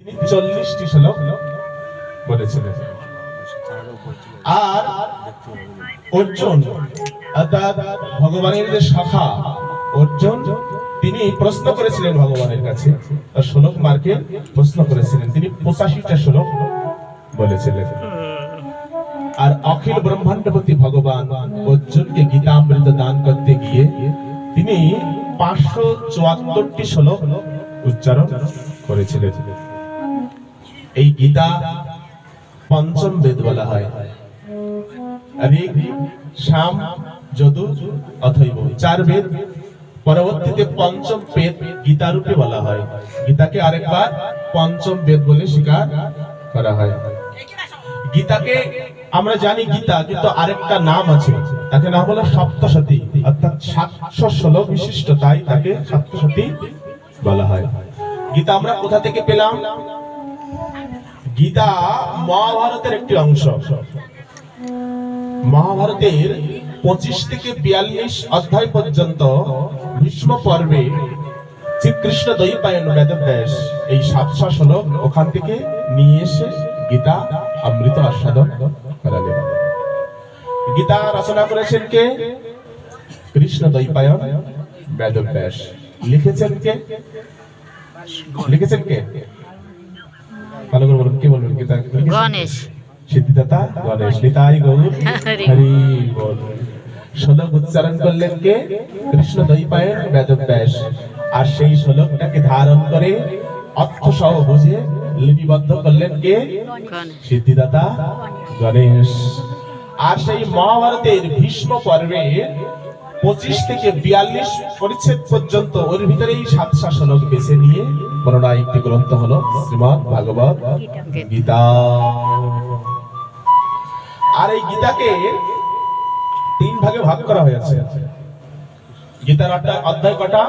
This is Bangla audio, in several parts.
তিনি চল্লিশটি শ্লোক বলেছিলেন। আর অর্জুন, অর্থাৎ ভগবানের যে শাখা, অর্জুন, তিনি প্রশ্ন করেছিলেন ভগবানের কাছে। শ্লোক মার্কে প্রশ্ন করেছিলেন। তিনি পঁচাশিটা শ্লোক বলেছিলেন। আর অখিল ব্রহ্মাণ্ডপতি ভগবান অর্জুনকে গীতামৃত দান করতে গিয়ে তিনি পাঁচশো চুয়াত্তরটি শ্লোক উচ্চারণ করেছিলেন। এই গীতা পঞ্চম বেদ বলা হয়। যদু অথৈব। চার বেদ। পরবর্তীতে পঞ্চম বেদ গীতা রূপে বলা হয়। গীতাকে আরেকবার পঞ্চম বেদ বলে স্বীকার করা হয়। গীতাকে আমরা জানি গীতা, কিন্তু আরেকটা নাম আছে। তাকে নাম হলো সপ্তশতী, অর্থাৎ সাতশো ষোলো বিশিষ্ট তাই তাকে সপ্তশতী বলা হয়। গীতা আমরা কোথা থেকে পেলাম? গীতা মহাভারতের একটি অংশ। মহাভারতের পঁচিশ থেকে বিয়াল্লিশ অধ্যায় পর্যন্ত ভীষ্ম পর্বে শ্রীকৃষ্ণ দৈপায়ন বেদব্যাস এই সাতশো শ্লোক ওখান থেকে নিয়ে এসে গীতা অমৃত আস্বাদন করালেন। গীতা রচনা করেছেন কে? কৃষ্ণ দৈপায়ন বেদব্যাস। লিখেছেন কে? লিখেছেন কে? ভালো করে বলুন কে বলবেন? গীতা গণেশ। সিদ্ধিদাতা? গণেশ। নিতাই গৌর? হরি। বল। শ্লোক উচ্চারণ করলেন কে? কৃষ্ণ দৈপায়ন বেদব্যাস আর সেই শ্লোকটাকে ধারণ করে অর্থ সহ বুঝে লিপিবদ্ধ করলেন কে? সিদ্ধিদাতা? গণেশ। আর সেই মহাভারতের ভীষ্ম পর্বে পঁচিশ থেকে বিয়াল্লিশ পরিচ্ছেদ পর্যন্ত ওর ভিতরেই সাত শ্লোক বেছে নিয়ে বর্ণনা একটি গ্রন্থ হলো শ্রীমদ ভাগবত গীতা। আর এই গীতাকে তিন ভাগে ভাগ করা হয়েছে। গীতার অধ্যায়- কটা?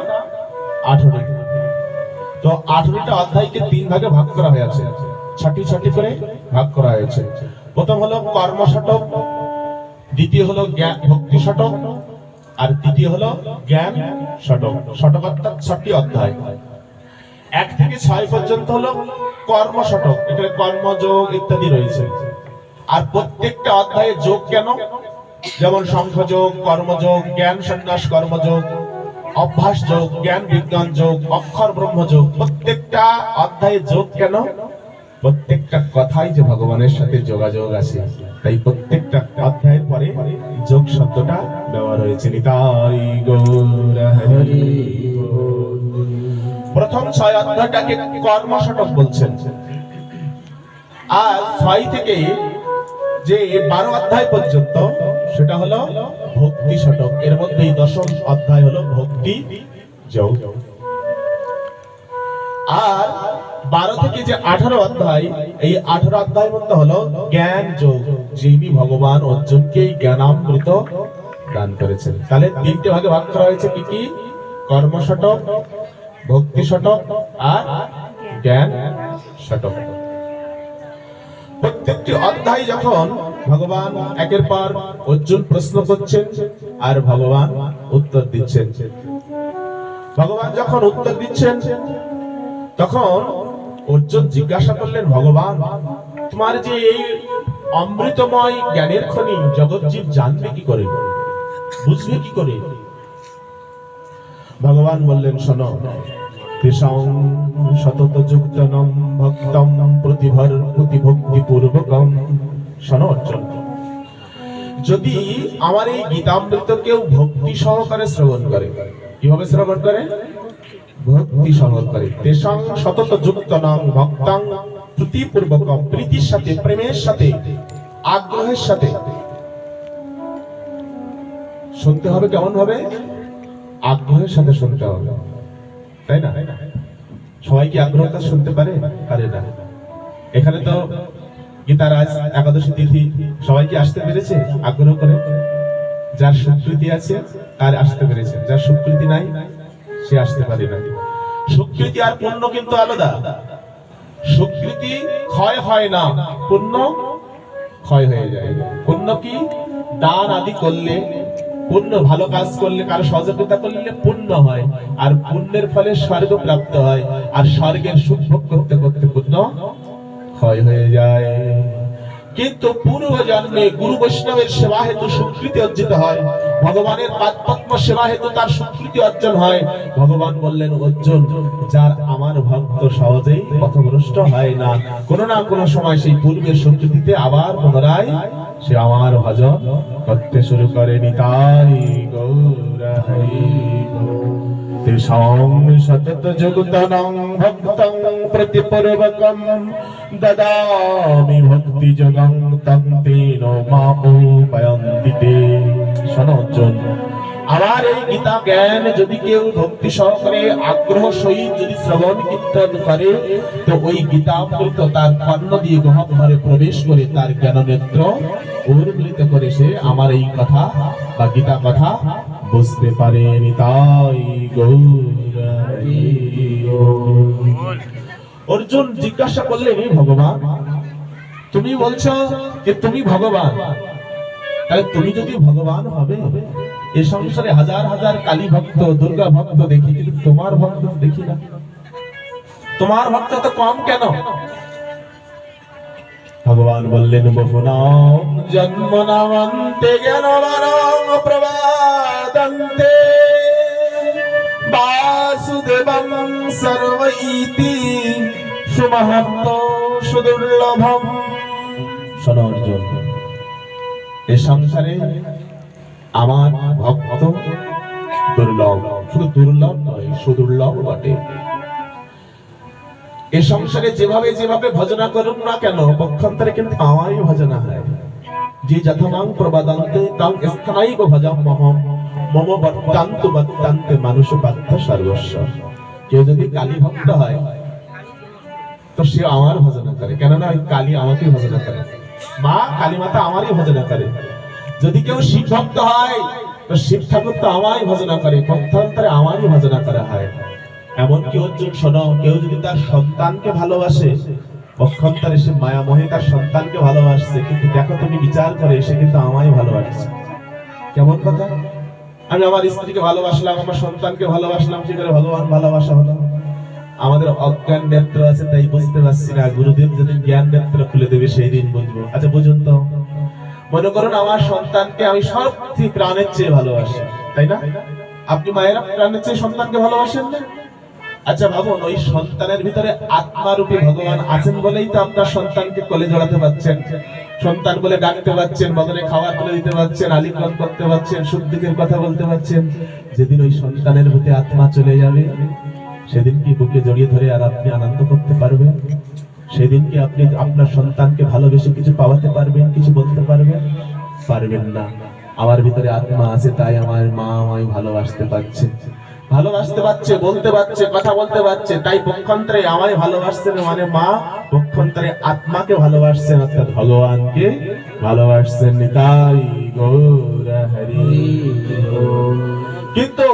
আঠারো। তো আঠারোটা অধ্যায়কে তিন ভাগে ভাগ করা হয়েছে। ছটি ছটি করে ভাগ করা হয়েছে। প্রথম হলো কর্ম শতক দ্বিতীয় হলো ভক্তি শতক আর তৃতীয় হলো জ্ঞান শতক শতক অর্থাৎ ছটি অধ্যায়। এক থেকে ছয় পর্যন্ত হলো কর্ম শতক এখানে কর্মযোগ ইত্যাদি রয়েছে। আর প্রত্যেকটা অধ্যায়ে যোগ কেন? যেমন সংখ্যযোগ কর্মযোগ জ্ঞান সন্ন্যাস কর্মযোগ অভ্যাস যোগ, জ্ঞান বিজ্ঞান যোগ, অক্ষর ব্রহ্মযোগ প্রত্যেকটা অধ্যায়ে যোগ কেন? প্রত্যেকটা কথাই যে ভগবানের সাথে যোগাযোগ আছে। তাই প্রত্যেকটা অধ্যায়ের পরে যোগ শব্দটা ব্যবহার হয়েছে নিতাই গৌর হরি প্রথম ছয় অধ্যায়টাকে কর্মশটক বলছেন। আর ছয় থেকে যে বারো অধ্যায় পর্যন্ত সেটা হলো ভক্তি শতক। এর মধ্যেই দশম অধ্যায় হলো ভক্তি যোগ। আর বারো থেকে যে আঠারো অধ্যায়, এই আঠারো অধ্যায় মধ্যে হলো জ্ঞান যোগ, যিনি ভগবান অর্জুনকে জ্ঞানামৃত দান করেছেন। তাহলে তিনটে ভাগে ভাগ করা হয়েছে কি কি? কর্ম শতক ভক্তি শতক আর জ্ঞান শতক। প্রত্যেকটি অধ্যায় যখন ভগবান একের পর অর্জুন প্রশ্ন করছেন আর ভগবান উত্তর দিচ্ছেন। ভগবান যখন উত্তর দিচ্ছেন, তখন অর্জুন জিজ্ঞাসা করলেন, ভগবান, তোমার যে এই অমৃতময় জ্ঞানের খনি জগৎজীব জানবে কি করে? বুঝবে কি করে? ভগবান বললেন, শোনো সতত যুক্তনম ভক্তম প্রতিভর প্রতিভক্তি পূর্বকম শোনো, অর্জুন, যদি আমার এই গীতামৃত কেউ ভক্তি সহকারে শ্রবণ করে, কীভাবে শ্রবণ করে? ভক্তি সহকারে তেষাং সতত যুক্তনম ভক্তাং প্রতিপূর্বকম প্রীতির সাথে প্রেমের সাথে আগ্রহের সাথে। শুনতে হবে কেমন হবে আগ্রহের সাথে শুনতে হবে। তাই না? সবাই কি আগ্রহটা শুনতে পারে? পারে না। এখানে তো গীতার আজ একাদশী তিথি সবাই কি আসতে পেরেছে? আগ্রহ করে? যার সুকৃতি আছে তার আসতে পেরেছে। যার সুকৃতি নাই সে আসতে পারে না। সুকৃতি আর পুণ্য কিন্তু আলাদা। সুকৃতি ক্ষয় হয় না, পুণ্য ক্ষয় হয়ে যায়। পুণ্য কি? দান আদি করলে, পুণ্য ভালো কাজ করলে, কারও সহযোগিতা করলে পুণ্য হয়, আর পুণ্যের ফলে স্বর্গ প্রাপ্ত হয়, আর স্বর্গের সুখ ভোগ করতে করতে পুণ্য ক্ষয় হয়ে যায়। কিন্তু পূর্ব জন্মে গুরু বৈষ্ণবের সেবা হেতু স্বীকৃতি অর্জিত হয়। ভগবানের পাদপদ্ম সেবা হেতু তার স্বীকৃতি অর্জন হয়। ভগবান বললেন, অর্জুন, যার আমার ভক্ত সহজেই পথভ্রষ্ট হয় না। কোন না কোন সময় সেই পূর্বের স্বীকৃতিতে আবার পুনরায় সে আমার ভজন করতে শুরু করে। নিতাই গৌর হরি ভক্তি শোনো আমার এই গীতা জ্ঞান যদি কেউ ভক্তি সহকারে আগ্রহ সহিত যদি শ্রবণ কীর্তন করে, তো ওই গীতামৃত তার কর্ণ দিয়ে গহ্বরে প্রবেশ করে তার জ্ঞান নেত্র উর্মিলিত করে সে আমার এই কথা বা গীতা কথা বুঝতে পারে নিতাই গৌর হরি গৌর। অর্জুন জিজ্ঞাসা করলেন ভগবান, তুমি বলছো যে তুমি ভগবান। তাহলে তুমি যদি ভগবান হবে, এ সংসারে হাজার হাজার কালী ভক্ত, দুর্গা ভক্ত দেখি, কিন্তু তোমার ভক্ত দেখি না। তোমার ভক্ত তো কম কেন? ভগবান বললেন বহুনাম জন্ম নামন্তে জ্ঞান প্রবাদন্তে বাসুদেবং সর্বৈতি সুমহত্ত সুদুর্লভম শোনো অর্জুন, এ সংসারে আমার ভক্ত দুর্লভ, শুধু দুর্লভ নয়, সুদুর্লভ বটে। এ সংসারে যেভাবে যেভাবে ভজনা করুন না কেন, পক্ষান্তরে কিন্তু আমারই ভজনা হয়। যে যথমাং প্রবাদান্তে তাং স্থানাইব ভজম মহম মম বর্তান্ত বর্তান্তে মানুষ বাধ্য সর্বস্ব। কেউ যদি কালী ভক্ত হয়, তো সে আমার ভজনা করে। কেননা ওই কালী আমাকে ভজনা করে। মা কালী মাতা আমারই ভজনা করে। যদি কেউ শিব ভক্ত হয়, তো শিব ঠাকুর তো আমারই ভজনা করে। পক্ষান্তরে আমারই ভজনা করা হয়। এমন এমনকি অর্জুন শোনো, কেউ যদি তার সন্তানকে ভালোবাসে, পক্ষান্তরে সে মায়া মোহে তার সন্তানকে ভালোবাসছে। কিন্তু দেখো তুমি বিচার করে, সে কিন্তু আমায় ভালোবাসছে। কেমন কথা? আমি আমার স্ত্রীকে ভালোবাসলাম, আমার সন্তানকে ভালোবাসলাম করে ভগবান ভালোবাসা হলো। আমাদের অজ্ঞান নেত্র আছে, তাই বুঝতে পারছি না, গুরুদেব যদি জ্ঞান নেত্র খুলে দেবে সেই দিন বুঝব। আচ্ছা বুঝুন তো। মনে করুন আমার সন্তানকে আমি সত্যি প্রাণের চেয়ে ভালোবাসি, তাই না? আপনি মায়েরা প্রাণের চেয়ে সন্তানকে ভালোবাসেন না? আচ্ছা ভাবুন, ওই সন্তানের ভিতরে আত্মারূপী ভগবান আছেন বলেই তো আপনার সন্তানকে কোলে জড়াতে পারছেন। সন্তান বলে ডাকতে পারছেন বদলে খাবার তুলে দিতে পারছেন, আলিঙ্গন করতে পারছেন সুখ দুঃখের কথা বলতে পারছেন। যেদিন ওই সন্তানের প্রতি আত্মা চলে যাবে, সেদিন কি বুকে জড়িয়ে ধরে আর আপনি আনন্দ করতে পারবেন? সেদিন কি আপনি আপনার সন্তানকে ভালোবেসে কিছু পাওয়াতে পারবেন, কিছু বলতে পারবেন? পারবেন না। আমার ভিতরে আত্মা আছে, তাই আমার মা আমায় ভালোবাসতে পারছে। ভালোবাসতে পারছে বলতে পারছে কথা বলতে পারছে তাই পক্ষান্তরে আমায় ভালোবাসছেন মানে মা পক্ষান্তরে আত্মাকে ভালোবাসছেন অর্থাৎ ভগবানকে ভালোবাসছেন তাই গৌর হরি। কিন্তু